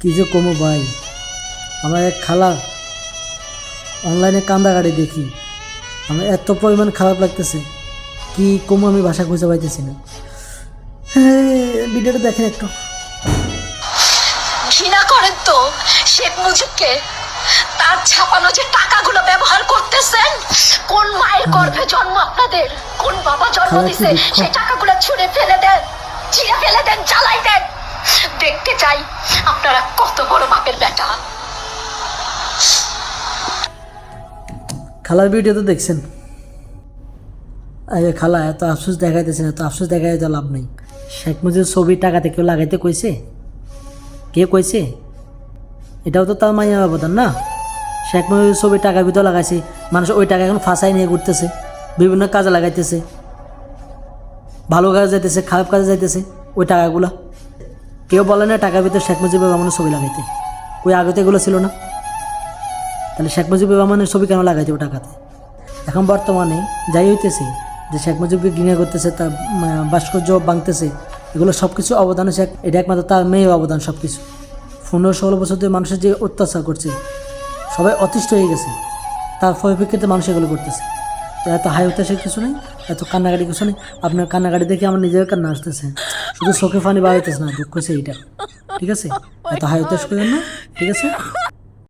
কি যে কমো ভাই? আমার এক খালা অনলাইনে কান্দাগাড়ি দেখি। আমার এত পরিমাণ খারাপ লাগতেছে কি কমো আমি ভাষা খুঁজে পাইতেছি না। হ্যাঁ ভিডিওটা দেখেন একটু। ঘৃণা করেন তো শেখ মুজিবকে। তার ছাপানো যে টাকাগুলো ব্যবহার করতেছেন কোন মায়ের গর্ভে জন্ম আপনাদের? কোন বাবা জন্ম দিছে? সেই টাকাগুলো ছুঁড়ে ফেলে দেন ছিঁড়ে ফেলে দেন জ্বালাই দেন। দেখতে চাই আপনারা কত বড় বাপের বেটা। খালার ভিডিও তো দেখছেন। আরে খালা, এত আফসোস দেখাইতেছেন, এত আফসোস দেখাই তো লাভ নেই। শেখ মুজিবের ছবি টাকাতে কেউ লাগাইতে কইছে? কে কইছে? এটাও তো তার মাইয়া অবদান না। শেখ মুজিবের ছবি টাকার ভিতর লাগাইছে, মানুষ ওই টাকা এখন ফাঁসাই নিয়ে ঘুরতেছে, বিভিন্ন কাজে লাগাইতেছে। ভালো কাজে যাইতেছে, খারাপ কাজে যাইতেছে, ওই টাকাগুলো। কেউ বলে না টাকার ভিতর শেখ মুজিবুর রহমানের ছবি লাগাইতে। ওই আগে তো এগুলো ছিল না? তাহলে শেখ মুজিবুর রহমানের ছবি কেন লাগাইতে টাকাতে? এখন বর্তমানে যাই হইতেছে যে শেখ মুজিবকে ঘৃণা করতেছে, তার ভাস্কর্য ভাঙতেছে, এগুলো সব কিছু অবদান এক- এটা একমাত্র তার মেয়ের অবদান সব কিছু পনেরো ষোলো বছর ধরে মানুষের যে অত্যাচার করছে, সবাই অতিষ্ঠ হয়ে গেছে। তার পরিপ্রেক্ষিতে মানুষ এগুলো করতেছে। এত হাই হতাশে কিছু নেই, এত কান্নাকাটি কিছু নেই। আপনার কান্নাকাটি দেখে আমার নিজের কান্না আসতেছে। শুধু চোখে ফানি বাড়াইতেছে না, দুঃখ হচ্ছে এইটা। ঠিক আছে? এত হাই হতাশ করেন না ঠিক আছে?